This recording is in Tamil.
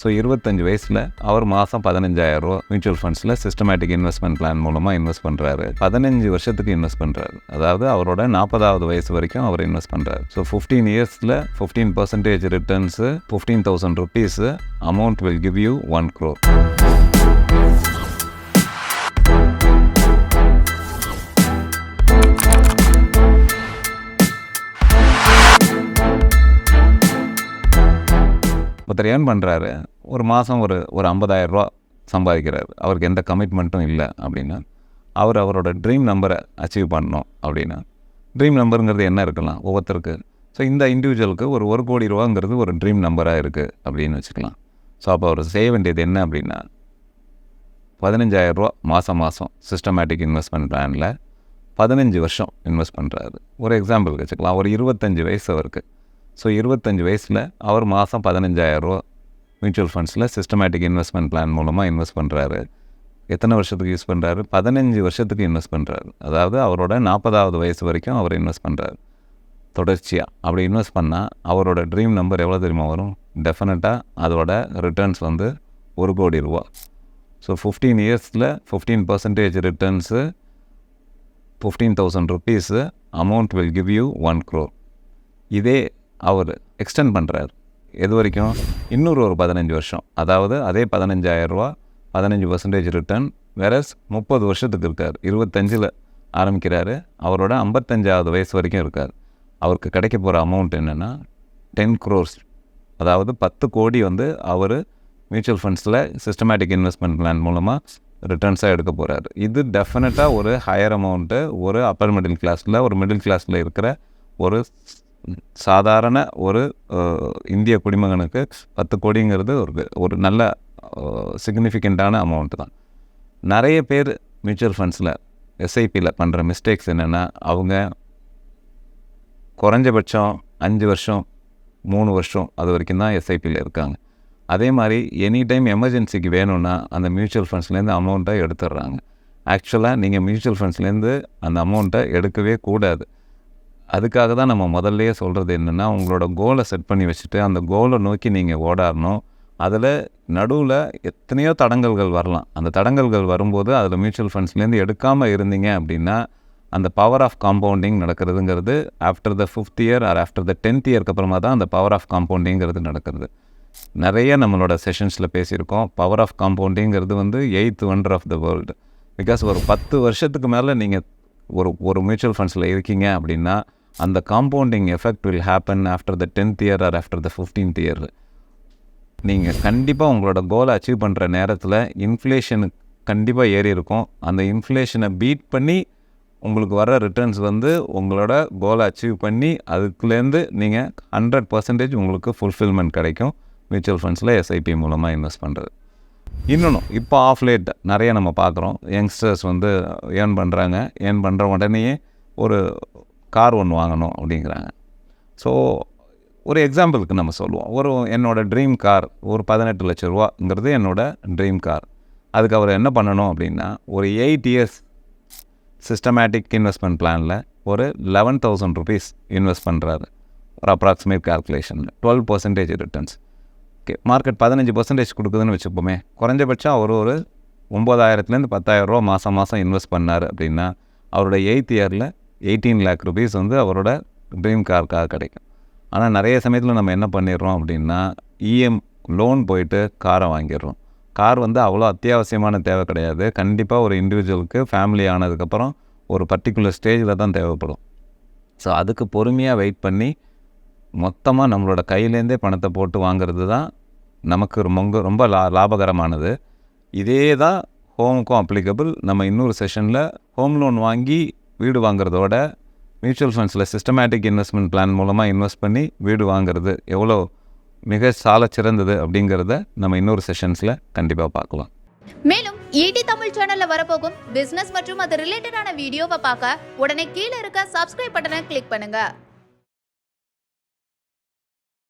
ஸோ இருபத்தஞ்சு வயசில் அவர் மாதம் பதினஞ்சாயிரம் ரூபா மியூச்சுவல் ஃபண்ட்ஸில் சிஸ்டமேட்டிக் இன்வெஸ்ட்மெண்ட் பிளான் மூலமாக இன்வெஸ்ட் பண்ணுறாரு பதினஞ்சு வருஷத்துக்கு இன்வெஸ்ட் பண்ணுறாரு அதாவது அவரோட நாற்பதாவது வயசு வரைக்கும் அவர் இன்வெஸ்ட் பண்ணுறாரு ஸோ ஃபிஃப்டீன் இயர்ஸில் fifteen percentage returns fifteen thousand rupees amount will give you one crore ஒருத்தர் ஏன் பண்ணுறாரு ஒரு மாதம் ஒரு ஒரு 50000 ரூபா சம்பாதிக்கிறார். அவருக்கு எந்த கமிட்மெண்ட்டும் இல்லை அப்படின்னா அவர் அவரோட ட்ரீம் நம்பரை அச்சீவ் பண்ணணும் அப்படின்னா ட்ரீம் நம்பருங்கிறது என்ன இருக்கலாம்? ஒவ்வொருத்தருக்கு. ஸோ இந்த இண்டிவிஜுவலுக்கு ஒரு ஒரு கோடி ரூபாங்கிறது ஒரு ட்ரீம் நம்பராக இருக்குது அப்படின்னு வச்சுக்கலாம். ஸோ அப்போ அவர் செய்ய வேண்டியது என்ன அப்படின்னா பதினஞ்சாயிரம் ரூபா மாதம் மாதம் சிஸ்டமேட்டிக் இன்வெஸ்ட்மெண்ட் பிளானில் பதினஞ்சு வருஷம் இன்வெஸ்ட் பண்ணுறாரு ஒரு எக்ஸாம்பிளுக்கு வச்சுக்கலாம். ஒரு இருபத்தஞ்சி வயசு அவருக்கு. ஸோ இருபத்தஞ்சி வயசில் அவர் மாதம் பதினஞ்சாயிரரூவா மியூச்சுவல் ஃபண்ட்ஸில் சிஸ்டமேட்டிக் இன்வெஸ்ட்மெண்ட் பிளான் மூலமாக இன்வெஸ்ட் பண்ணுறாரு எத்தனை வருஷத்துக்கு யூஸ் பண்ணுறாரு பதினஞ்சு வருஷத்துக்கு இன்வெஸ்ட் பண்ணுறாரு அதாவது அவரோட நாற்பதாவது வயசு வரைக்கும் அவர் இன்வெஸ்ட் பண்ணுறாரு தொடர்ச்சியாக அப்படி இன்வெஸ்ட் பண்ணால் அவரோட ட்ரீம் நம்பர் எவ்வளோ தெரியுமா வரும்? டெஃபினட்டாக அதோட ரிட்டர்ன்ஸ் வந்து ஒரு கோடி ரூபா. ஸோ ஃபிஃப்டீன் இயர்ஸில் fifteen percentage returns fifteen thousand rupees amount will give you one crore இதே அவர் எக்ஸ்டெண்ட் பண்ணுறாரு எது வரைக்கும்? இன்னொரு ஒரு பதினஞ்சு வருஷம். அதாவது அதே பதினஞ்சாயிரரூவா பதினஞ்சு பர்சன்டேஜ் ரிட்டர்ன் வேறஸ் முப்பது வருஷத்துக்கு இருக்கார். இருபத்தஞ்சில் ஆரம்பிக்கிறாரு. அவரோட ஐம்பத்தஞ்சாவது வயசு வரைக்கும் இருக்கார். அவருக்கு கிடைக்க போகிற அமௌண்ட் என்னென்னா டென் க்ரோர்ஸ் அதாவது பத்து கோடி வந்து அவர் மியூச்சுவல் ஃபண்ட்ஸில் சிஸ்டமேட்டிக் இன்வெஸ்ட்மெண்ட் பிளான் மூலமாக ரிட்டர்ன்ஸாக எடுக்க போகிறாரு இது டெஃபினட்டாக ஒரு ஹையர் அமௌண்ட்டு ஒரு அப்பர் மிடில் கிளாஸில் ஒரு மிடில் கிளாஸில் இருக்கிற ஒரு சாதாரண ஒரு இந்திய குடிமகனுக்கு பத்து கோடிங்கிறது ஒரு ஒரு நல்ல சிக்னிஃபிகண்ட்டான அமௌண்ட் தான். நிறைய பேர் மியூச்சுவல் ஃபண்ட்ஸில் எஸ்ஐபியில் பண்ணுற மிஸ்டேக்ஸ் என்னென்னா அவங்க குறைஞ்சபட்சம் அஞ்சு வருஷம் மூணு வருஷம் அது வரைக்கும் தான் எஸ்ஐபியில் இருக்காங்க. அதே மாதிரி எனி டைம் எமர்ஜென்சிக்கு வேணும்னா அந்த மியூச்சுவல் ஃபண்ட்ஸ்லேருந்து அமௌண்ட்டை எடுத்துடுறாங்க ஆக்சுவலாக நீங்கள் மியூச்சுவல் ஃபண்ட்ஸ்லேருந்து அந்த அமௌண்ட்டை எடுக்கவே கூடாது. அதுக்காக தான் நம்ம முதல்லையே சொல்கிறது என்னென்னா உங்களோட கோலை செட் பண்ணி வச்சுட்டு அந்த கோலை நோக்கி நீங்கள் ஓடாடணும் அதில் நடுவில் எத்தனையோ தடங்கல்கள் வரலாம். அந்த தடங்கல்கள் வரும்போது அதில் மியூச்சுவல் ஃபண்ட்ஸ்லேருந்து எடுக்காமல் இருந்தீங்க அப்படின்னா அந்த power of compounding நடக்கிறதுங்கிறது after the fifth year or after the tenth இயர்க்கு அப்புறமா தான் அந்த பவர் ஆஃப் காம்பவுண்டிங்கிறது நடக்கிறது நிறைய நம்மளோட செஷன்ஸில் பேசியிருக்கோம். பவர் ஆஃப் காம்பவுண்டிங்கிறது வந்து eighth wonder of the world because ஒரு பத்து வருஷத்துக்கு மேலே நீங்கள் ஒரு ஒரு மியூச்சுவல் ஃபண்ட்ஸில் இருக்கீங்க அப்படின்னா அந்த compounding effect will happen after the tenth year or after the fifteenth year நீங்கள் கண்டிப்பாக உங்களோட கோலை அச்சீவ் பண்ணுற நேரத்தில் இன்ஃப்ளேஷனு கண்டிப்பாக ஏறி இருக்கும். அந்த இன்ஃப்ளேஷனை பீட் பண்ணி உங்களுக்கு வர ரிட்டர்ன்ஸ் வந்து உங்களோட கோலை அச்சீவ் பண்ணி அதுக்குலேருந்து நீங்கள் ஹண்ட்ரட் பர்சன்டேஜ் உங்களுக்கு ஃபுல்ஃபில்மெண்ட் கிடைக்கும். மியூச்சுவல் ஃபண்ட்ஸில் எஸ்ஐபி மூலமாக இன்வெஸ்ட் பண்ணுறது இன்னொன்று இப்போ ஆஃப் லேட் நிறைய நம்ம பார்க்குறோம். யங்ஸ்டர்ஸ் வந்து ஏர்ன் பண்ணுறாங்க ஏர்ன் பண்ணுற உடனேயே ஒரு கார் ஒன்று வாங்கணும் அப்படிங்கிறாங்க. ஸோ ஒரு எக்ஸாம்பிளுக்கு நம்ம சொல்லுவோம். ஒரு என்னோடய ட்ரீம் கார் ஒரு பதினெட்டு லட்ச ரூபாங்கிறது என்னோடய ட்ரீம் கார் அதுக்கு அவர் என்ன பண்ணணும் அப்படின்னா ஒரு எயிட் இயர்ஸ் சிஸ்டமேட்டிக் இன்வெஸ்ட்மெண்ட் பிளானில் ஒரு லெவன் தௌசண்ட் ருபீஸ் இன்வெஸ்ட் பண்ணுறாரு ஒரு approximate கால்குலேஷனில் twelve percentage returns okay market பதினஞ்சு பர்சன்டேஜ் கொடுக்குதுன்னு வச்சுப்போமே. குறைஞ்சபட்சம் அவர் ஒரு ஒம்பதாயிரத்துலேருந்து பத்தாயிரம் ரூபா மாதம் மாதம் இன்வெஸ்ட் பண்ணார் அப்படின்னா அவரோட எயித் இயரில் எயிட்டீன் லேக் ருபீஸ் வந்து அவரோட ட்ரீம் காருக்காக கிடைக்கும். ஆனால் நிறைய சமயத்தில் நம்ம என்ன பண்ணிடுறோம் அப்படின்னா இஎம் லோன் போயிட்டு காரை வாங்கிடுறோம். கார் வந்து அவ்வளோ அத்தியாவசியமான தேவை கிடையாது. கண்டிப்பாக ஒரு இண்டிவிஜுவலுக்கு ஃபேமிலி ஆனதுக்கப்புறம் ஒரு பர்டிகுலர் ஸ்டேஜில் தான் தேவைப்படும். ஸோ அதுக்கு பொறுமையாக வெயிட் பண்ணி மொத்தமாக நம்மளோட கையிலேருந்தே பணத்தை போட்டு வாங்குறது தான் நமக்கு ரொம்ப ரொம்ப லா லாபகரமானது. இதே தான் ஹோமுக்கும் அப்ளிகபிள் நம்ம இன்னொரு செஷனில் ஹோம் லோன் வாங்கி வீடு வாங்குறதோட மியூச்சுவல் ஃபண்ட்ஸில் சிஸ்டமேட்டிக் இன்வெஸ்ட்மெண்ட் பிளான் மூலமாக இன்வெஸ்ட் பண்ணி வீடு வாங்குறது எவ்வளோ மிக சால சிறந்தது அப்படிங்கிறத நம்ம இன்னொரு செஷன்ஸில் கண்டிப்பாக பார்க்கலாம். மேலும் ஈடி தமிழ் சேனல்ல வரப்போகும் பிசினஸ் மற்றும் அது ரிலேட்டடான வீடியோவை பார்க்க உடனே கீழே இருக்க சப்ஸ்கிரைப் பட்டனை கிளிக் பண்ணுங்க.